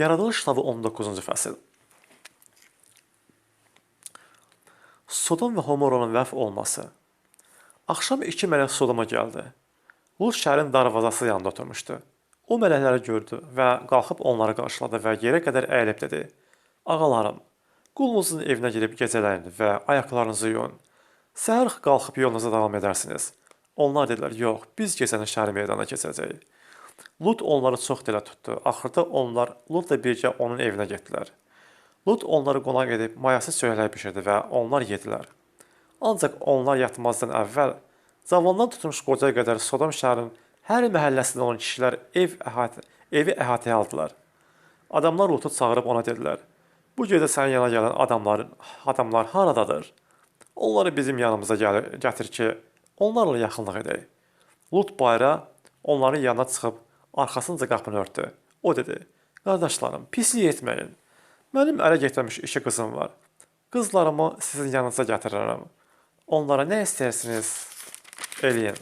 Yaradılış kitabı 19-cu fəsil. Sodom və Homoronun vəf olması. Axşam iki mələk Sodoma gəldi. Lut şəhərin darvazası yanında oturmuşdu. O mələkləri gördü və qalxıb onları qarşıladı və yerə qədər əyilib dedi: "Ağalarım, qulunuzun evinə girib gecələyin və ayaqlarınızı yuyun. Səhər qalxıb yolunuza davam edərsiniz." Onlar dedilər: "Yox, biz gecəni şəhər meydanına keçəcəyik." Lut onları çox dilə tutdu. Axırda onlar Lutla birgə onun evinə getdilər. Lut onları qonaq edib mayası çörəklər bişirdi və onlar yedilər. Ancaq onlar yatmazdan əvvəl cavandan tutmuş qoca qədər Sodom şəhərinin hər məhəlləsində olan kişilər ev əhatə, evi əhatəyə aldılar. Adamlar Lutu çağırıb ona dedilər: "Bu gecə sənin yana gələn adamların adamlar haradadır? Onları bizim yanımıza gəl gətir ki, onlarla yaxınlıq edək." Lut bayıra onların yanına çıxıb arxasınca qapını örtdü. O dedi: "Qardaşlarım, pislik etməyin. Mənim ərə getməmiş iki qızım var. Qızlarımı sizin yanınıza gətirərəm. Onlara nə istəyirsiniz, eləyin."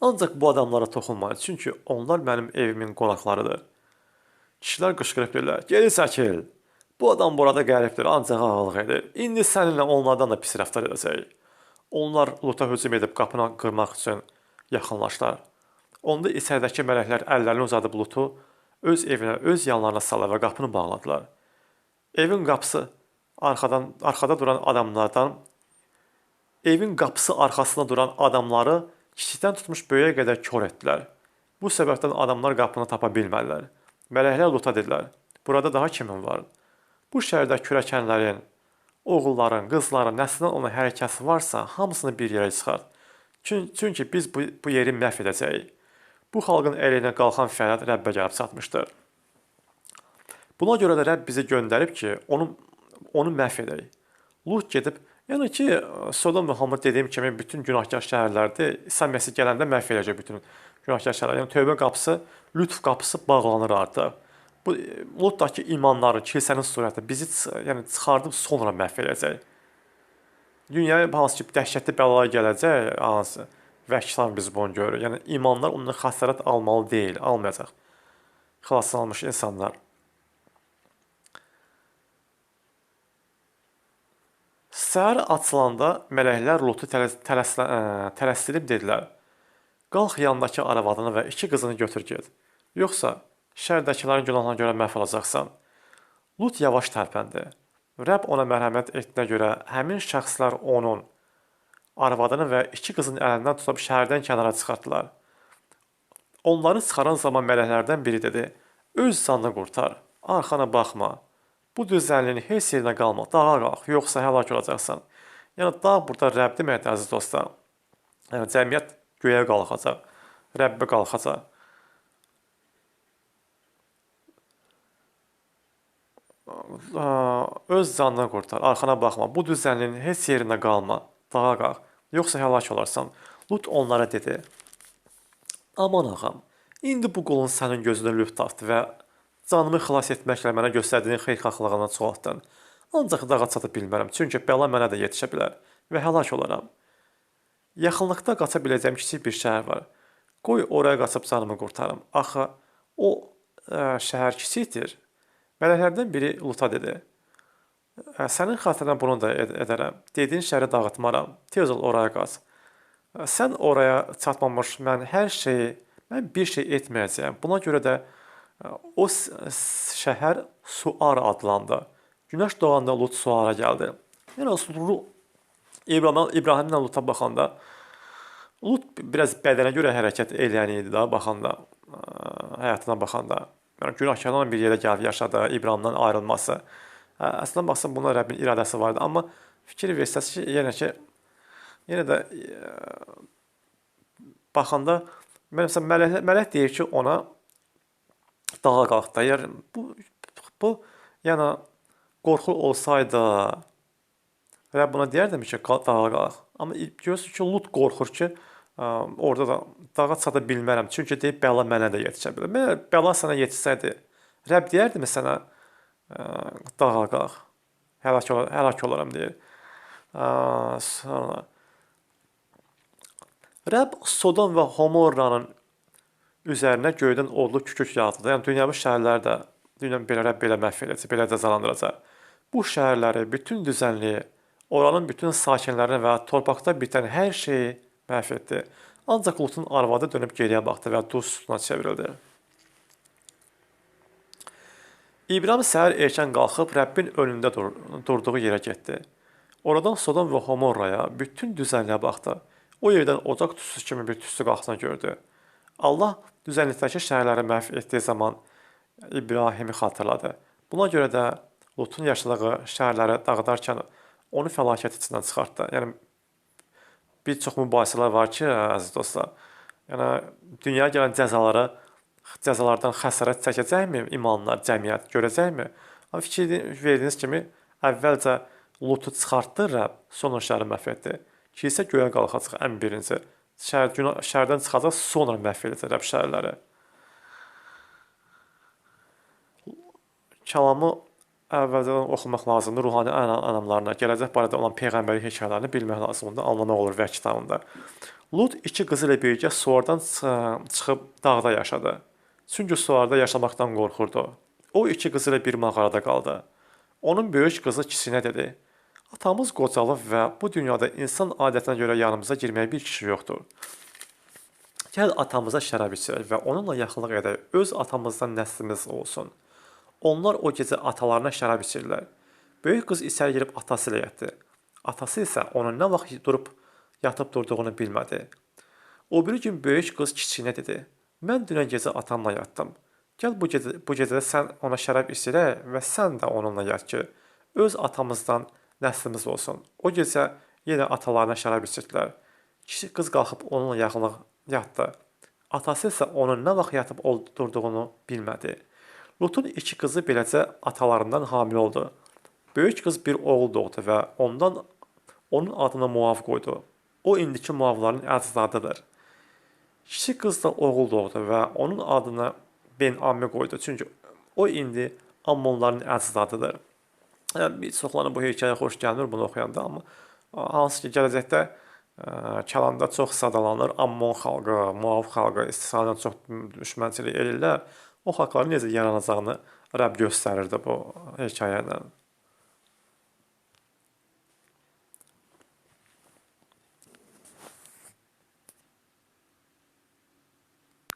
Ancaq bu adamlara toxunmayın, çünki onlar mənim evimin qonaqlarıdır. Kişilər qışqırıb dedilər: "Geri çəkil. Bu adam burada qəribdir, ancaq ağalıq edir. İndi səninlə onlardan da pis rəftar edəcək." Onlar Luta hücum edib qapını qırmaq üçün yaxınlaşdılar. Onda içəridəki mələklər əllərini uzadıb Lutu öz evinə, öz yanlarına salıb və qapını bağladılar. Evin qapısı arxadan arxada duran adamlardan evin qapısı arxasında duran adamları kiçikdən tutmuş böyüyə qədər kor etdilər. Bu səbəbdən adamlar qapını tapa bilmədilər. Mələklər Luta dedilər: "Burada daha kimin var? Bu şəhərdə kürəkənlərin, oğulların, qızların, nəslindən olan hər kəs varsa, hamısını bir yerə çıxart. Çünki biz bu, bu yeri məhv edəcəyik. Bu xalqın əleyhinə qalxan fəryad Rəbbə gəlib çatmışdır. Buna görə də Rəbb bizi göndərib ki, onu onu məhv edək. Lut gedib, yəni ki, Sodom və Homor dediyim kimi bütün günahkar şəhərlərdə İsa Məsih gələndə məhv edəcək bütün günahkar şəhərlər. Yəni tövbə qapısı, lütf qapısı bağlanır artıq bu Lotdakı imanların, kilsənin surəti bizi yəni çıxardıb sonra məhv edəcək. Dünyaya hansı ki dəhşətli bəlalar gələcək, hansı və kitab biz bunu görürük. Yəni imanlar ondan xəsarət almalı deyil, almayacaq. Xilaslanmış insanlar. Səhər açılanda mələklər Lotu tələsdirib dedilər: "Qalx yandakı arvadını və iki qızını götür get. Yoxsa şəhərdəkilərin günahına görə məhv olacaqsan. Lut yavaş tərpəndi. Rəbb ona mərhəmət etdiyinə görə həmin şəxslər onun arvadını və iki qızını əlindən tutub şəhərdən kənara çıxartdılar. Onları çıxaran zaman mələklərdən biri dedi: "Öz canını qurtar, arxana baxma. Bu düzənliyin heç yerinə qalma, dağa qalx, yoxsa həlak olacaqsan." Yəni dağ burada Rəbb deməkdir əziz dostlar. Yəni cəmiyyət göyə qalxacaq, Rəbbə qalxacaq. Öz canını qurtar, arxana baxma, bu düzənliyin heç yerində qalma, dağa qalx, yoxsa həlak olarsan. Lut onlara dedi: Aman ağam, indi bu qulun sənin gözünə lüt taxdı və canımı xilas etməklə mənə göstərdiyin xeyirxahlığına çoxaltdın. Ancaq dağa çata bilmərəm, çünki bəla mənə də yetişə bilər və həlak olaram. Yaxınlıqda qaça biləcəyim kiçik bir şəhər var. Qoy oraya qaçıb canımı qurtarım. Axı o ə, şəhər kiçikdir Mələklərdən biri Luta dedi: Sənin xatirinə bunu da ed edərəm. Dediyin şəhəri dağıtmaram. Tez ol oraya qaç. Sən oraya çatmamış mən hər şeyi, mən bir şey etməyəcəyəm. Buna görə də o şəhər Suar adlandı. Günəş doğanda Lut Suara gəldi. Yəni Lut İbrahim İbrahimlə Luta baxanda Lut biraz bədənə görə hərəkət edən idi də baxanda, həyatına baxanda. Yəni günahkarlarla bir yerə gəlib yaşadı, İbrahimdən ayrılması. Hə, əslində baxsan buna Rəbbin iradəsi vardı, amma fikir versəz ki, yenə ki yenə də ə, baxanda məsələn mələk, mələk deyir ki, ona dağa qalx da. Yəni bu bu yəni qorxu olsaydı Rəbb buna deyərdim ki, dağa qalx. Amma görürsüz ki, Lut qorxur ki, orada da dağa çata bilmərəm. Çünki deyib bəla mənə də yetişə bilər. Mən bəla sənə yetişsəydi, Rəbb deyərdimi sənə dağa qalx. Həlak, ol həlak olaram deyir. Sonra Rəbb Sodom və Homorranın üzərinə göydən odlu kükürt yağdırdı. Yəni dünyavi şəhərlər də dünyanın belə Rəbb belə məhv edəcək, belə cəzalandıracaq. Bu şəhərləri, bütün düzənliyi, oranın bütün sakinlərini və torpaqda bitən hər şeyi məhv etdi. Ancaq Lutun arvadı dönüb geriyə baxdı və duz sütuna çevrildi. İbrahim səhər erkən qalxıb Rəbbin önündə dur durduğu yerə getdi. Oradan Sodom və Homorraya, bütün düzənliyə baxdı. O yerdən ocaq tüstüsü kimi bir tüstü qalxdığını gördü. Allah düzənlikdəki şəhərləri məhv etdiyi zaman İbrahimi xatırladı. Buna görə də Lutun yaşadığı şəhərləri dağıdarkən onu fəlakət içindən çıxartdı. Yəni bir çox mübahisələr var ki, əziz dostlar. Yəni dünyaya gələn cəzaları cəzalardan xəsarət çəkəcəkmi imanlar, cəmiyyət görəcəkmi? Amma fikir verdiyiniz kimi əvvəlcə Lutu çıxartdı Rəbb, sonra şəhəri məhv etdi. Kilsə göyə qalxacaq ən birinci. Şəhər günah şəhərdən çıxacaq, sonra məhv edəcək Rəbb şəhərləri. Kəlamı əvvəlcədən oxumaq lazımdır. Ruhani anamlarına, gələcək barədə olan peyğəmbərlik hekayələrini bilmək lazımdır, anlamaq olur və kitabında. Lut iki qızı ilə birgə Suardan çıxıb dağda yaşadı. Çünki Suarda yaşamaqdan qorxurdu. O iki qızı ilə bir mağarada qaldı. Onun böyük qızı kiçiyinə dedi: "Atamız qocalıb və bu dünyada insan adətinə görə yanımıza girməyə bir kişi yoxdur. Gəl atamıza şərab içək və onunla yaxınlıq edək. Öz atamızdan nəslimiz olsun." Onlar o gecə atalarına şərab içirlər. Böyük qız içəri girib atası ilə yatdı. Atası isə onun nə vaxt durub yatıb durduğunu bilmədi. O biri gün böyük qız kiçiyinə dedi: "Mən dünən gecə atamla yatdım. Gəl bu gecə bu gecədə sən ona şərab içirə və sən də onunla yat ki, öz atamızdan nəslimiz olsun." O gecə yenə atalarına şərab içirdilər. Kiçik qız qalxıb onunla yaxınlıq yatdı. Atası isə onun nə vaxt yatıb durduğunu bilmədi. Lutun iki qızı beləcə atalarından hamilə oldu. Böyük qız bir oğul doğdu və ondan onun adına Muav qoydu. O indiki Muavların əcdadıdır. Kiçik qız da oğul doğdu və onun adını Ben-Ammi qoydu. Çünki o indi Ammonların əcdadıdır. Yəni bir çoxlarına bu hekayə xoş gəlmir bunu oxuyanda, amma hansı ki gələcəkdə ə, kəlanda çox sadalanır. Ammon xalqı, Muav xalqı İsraildən çox düşmənçilik edirlər o xalqların necə yaranacağını Rəbb göstərirdi bu hekayə ilə.